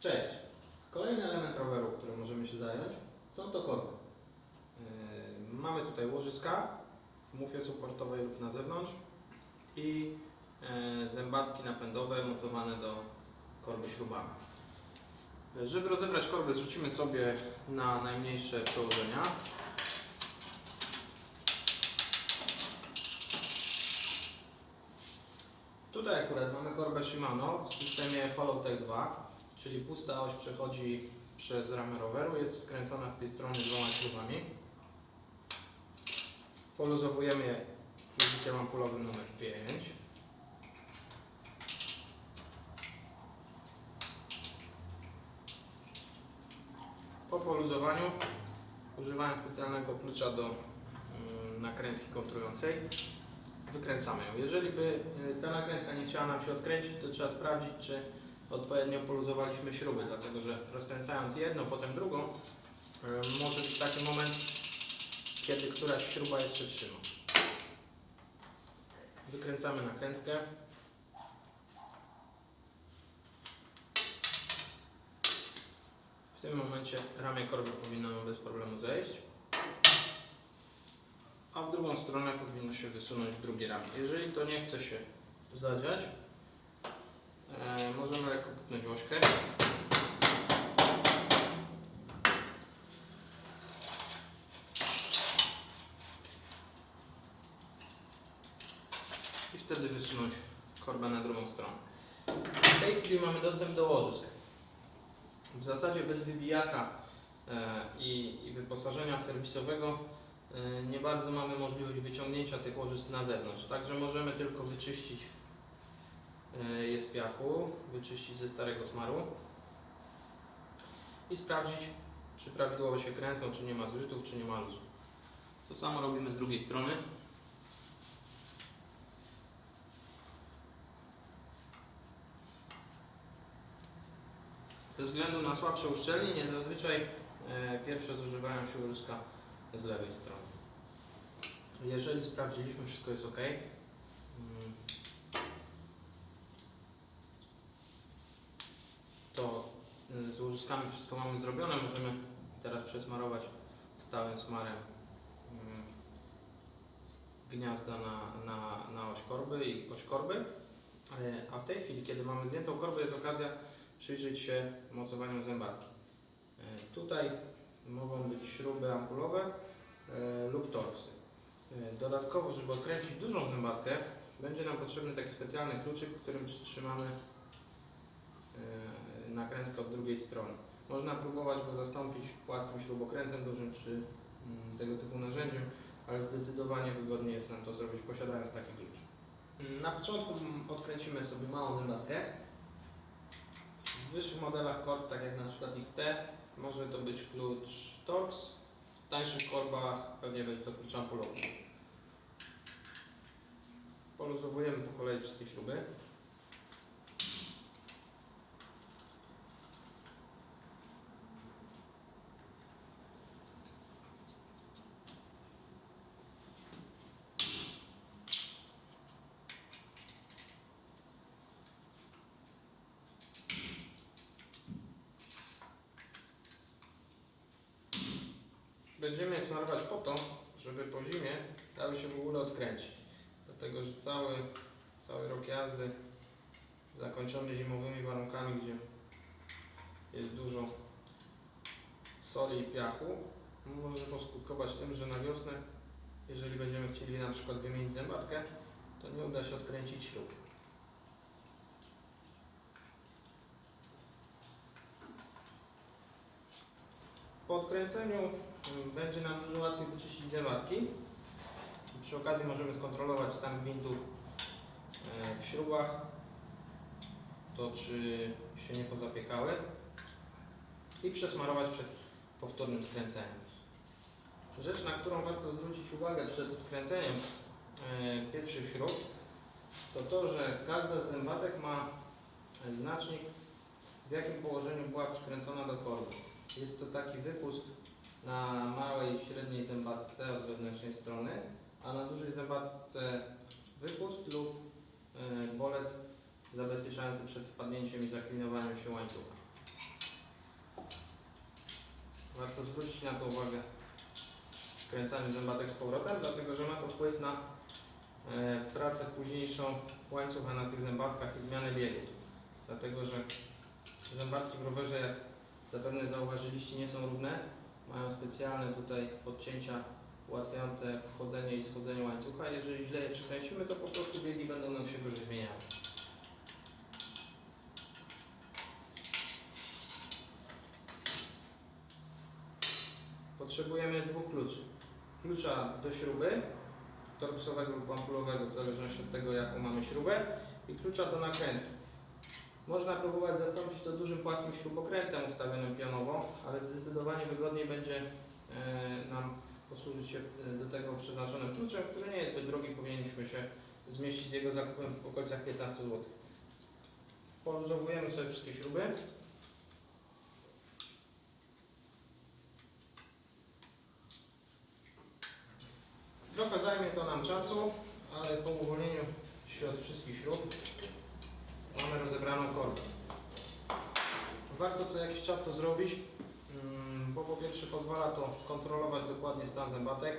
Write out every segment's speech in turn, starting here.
Cześć! Kolejny element roweru, którym możemy się zająć, są to korby. Yy, Mamy tutaj łożyska w mufie supportowej lub na zewnątrz i yy, zębatki napędowe mocowane do korby śrubami. Żeby rozebrać korby, zrzucimy sobie na najmniejsze przełożenia. Tutaj akurat mamy korbę Shimano w systemie Hollowtech 2, czyli pusta oś przechodzi przez ramę roweru, jest skręcona z tej strony dwoma śrubami. Poluzowujemy guzikiem ampulowym numer 5. Po poluzowaniu, używając specjalnego klucza do mm, nakrętki kontrującej, wykręcamy ją. Jeżeli by y, ta nakrętka nie chciała nam się odkręcić, to trzeba sprawdzić, czy odpowiednio poluzowaliśmy śruby, dlatego że rozkręcając jedną, potem drugą, y, może być taki moment, kiedy któraś śruba jeszcze trzyma. Wykręcamy nakrętkę. W tym momencie ramię korby powinno bez problemu zejść a w drugą stronę powinno się wysunąć drugie ramię. Jeżeli to nie chce się zadziać, e, I wtedy wysunąć korbę na drugą stronę. W tej chwili mamy dostęp do łożysk. W zasadzie bez wybijaka e, i, i wyposażenia serwisowego E, nie bardzo mamy możliwość wyciągnięcia tych łożysk na zewnątrz, także możemy tylko wyczyścić e, je z piachu, wyczyścić ze starego smaru i sprawdzić, czy prawidłowo się kręcą, czy nie ma zgrzytów, czy nie ma luzu. To samo robimy z drugiej strony. Ze względu na słabsze uszczelnienie zazwyczaj e, pierwsze zużywają się łożyska z lewej strony. Jeżeli sprawdziliśmy, wszystko jest ok, to y, z łożyskami wszystko mamy zrobione. Możemy teraz przesmarować stałym smarem mm, gniazda na, na, na oś korby i oś korby. E, A w tej chwili, kiedy mamy zdjętą korbę, jest okazja przyjrzeć się mocowaniu zębatki. E, Tutaj mogą być śruby ampulowe e, lub torsy. Dodatkowo, żeby odkręcić dużą zębatkę, będzie nam potrzebny taki specjalny kluczyk, którym przytrzymamy nakrętkę od drugiej strony. Można próbować go zastąpić płaskim śrubokrętem dużym czy mm, tego typu narzędziem, ale zdecydowanie wygodniej jest nam to zrobić posiadając taki klucz. Mm, Na początku odkręcimy sobie małą zębatkę. W wyższych modelach korb, tak jak na przykład XT, może to być klucz Torx, w tańszych korbach pewnie będzie to klucz ampulowy. Poluzowujemy po kolei wszystkie śruby. Będziemy je smarować po to, żeby po zimie dały się w ogóle odkręcić. Dlatego, że cały, cały rok jazdy zakończony zimowymi warunkami, gdzie jest dużo soli i piachu, może poskutkować tym, że na wiosnę, jeżeli będziemy chcieli na przykład wymienić zębatkę, to nie uda się odkręcić śrub. Po odkręceniu będzie nam dużo łatwiej wyczyścić zębatki. Przy okazji możemy skontrolować stan gwintów e, w śrubach, to czy się nie pozapiekały i przesmarować przed powtórnym skręceniem. Rzecz, na którą warto zwrócić uwagę przed odkręceniem e, pierwszych śrub, to to, że każda z zębatek ma znacznik, w jakim położeniu była przykręcona do korby. Jest to taki wypust na małej i średniej zębatce od wewnętrznej strony, a na dużej zębatce wypust lub y, bolec zabezpieczający przed wpadnięciem i zaklinowaniem się łańcucha. warto zwrócić na to uwagę przy kręcaniu zębatek z powrotem, dlatego że ma to wpływ na e, pracę późniejszą łańcucha na tych zębatkach i zmianę biegu. Dlatego, że zębatki w rowerze, jak zapewne zauważyliście, nie są równe. Mają specjalne tutaj podcięcia ułatwiające wchodzenie i schodzenie łańcucha. Jeżeli źle je przykręcimy, to po prostu biegi będą nam się gorzej zmieniały. Potrzebujemy dwóch kluczy. Klucza do śruby, torksowego lub ampulowego, w zależności od tego jaką mamy śrubę i klucza do nakrętki. Można próbować zastąpić to dużym płaskim śrubokrętem ustawionym pionowo, ale zdecydowanie wygodniej będzie e, nam posłużyć się e, do tego przeznaczonym kluczem, który nie jest zbyt drogi, powinniśmy się zmieścić z jego zakupem w okolicach 15 zł. Poluzowujemy sobie wszystkie śruby. Trochę zajmie to nam czasu, ale po uwolnieniu się od wszystkich śrub mamy rozebraną korbę. Warto co jakiś czas to zrobić, mm, bo po pierwsze pozwala to skontrolować dokładnie stan zębatek,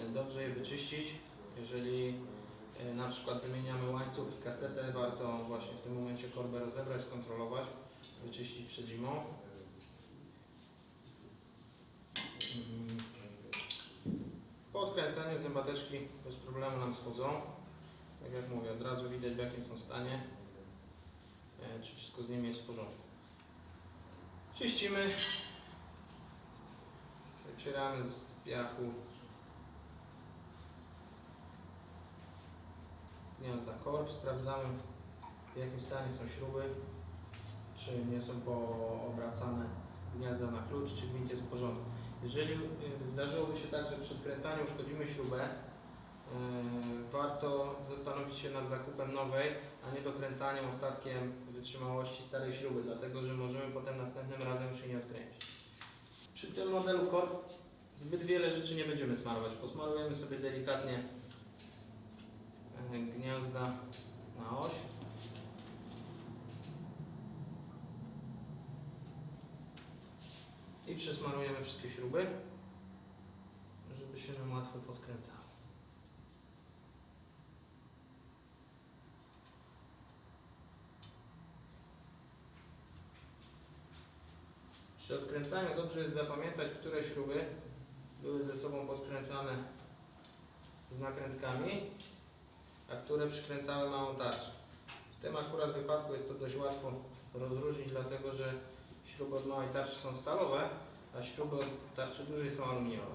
e, dobrze je wyczyścić. Jeżeli e, na przykład wymieniamy łańcuch i kasetę, warto właśnie w tym momencie korbę rozebrać, skontrolować, wyczyścić przed zimą. Mm. Po odkręceniu zębateczki bez problemu nam schodzą. Tak jak mówię, od razu widać w jakim są stanie, czy wszystko z nimi jest w porządku. Czyścimy, wycieramy z piachu gniazda korb, sprawdzamy w jakim stanie są śruby, czy nie są poobracane gniazda na klucz, czy gwint jest w porządku. Jeżeli y, zdarzyłoby się tak, że przy skręcaniu uszkodzimy śrubę, warto zastanowić się nad zakupem nowej, a nie dokręcaniem ostatkiem wytrzymałości starej śruby, dlatego że możemy potem następnym razem jej nie odkręcić. Przy tym modelu Corp zbyt wiele rzeczy nie będziemy smarować. Posmarujemy sobie delikatnie y, gniazda na oś. I przesmarujemy wszystkie śruby, żeby się nam łatwo poskręcało. Przy odkręcaniu dobrze jest zapamiętać, które śruby były ze sobą poskręcane z nakrętkami, a które przykręcały małą tarczę. W tym akurat wypadku jest to dość łatwo rozróżnić, dlatego że śruby od małej tarczy są stalowe, a śruby od tarczy dużej są aluminiowe.